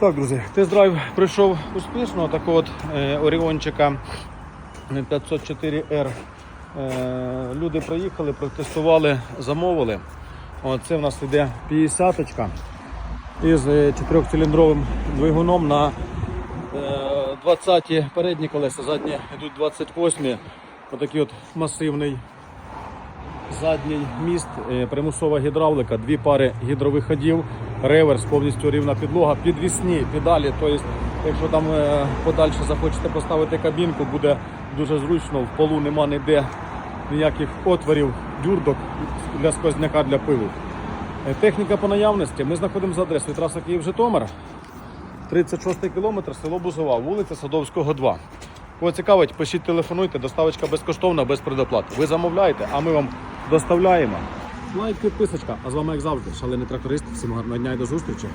Так, друзі, тест-драйв пройшов успішно. Так от е, Оріончика 504R. Е, люди приїхали, протестували, замовили. От це в нас йде 50-ка із е, чотирьохциліндровим двигуном на е, 20 передні колеса, задні йдуть 28. Отакий от масивний задній міст, е, примусова гідравлика, дві пари гідровиходів, реверс, повністю рівна підлога, підвісні педалі. Тобто, якщо там е, подальше захочете поставити кабінку, буде дуже зручно. В полу нема ніде ніяких отворів, дюрдок для сквозняка для пилу. Е, Техніка по наявності. Ми знаходимося за адресою траса Київ-Житомир. 36 кілометр, село Бузова, вулиця Садовського, 2. Кого цікавить, пишіть, телефонуйте, доставочка безкоштовна, без предоплати. Ви замовляєте, а ми вам доставляємо. Лайк, підписочка. А з вами, як завжди, шалений тракторист. Всім гарного дня і до зустрічі.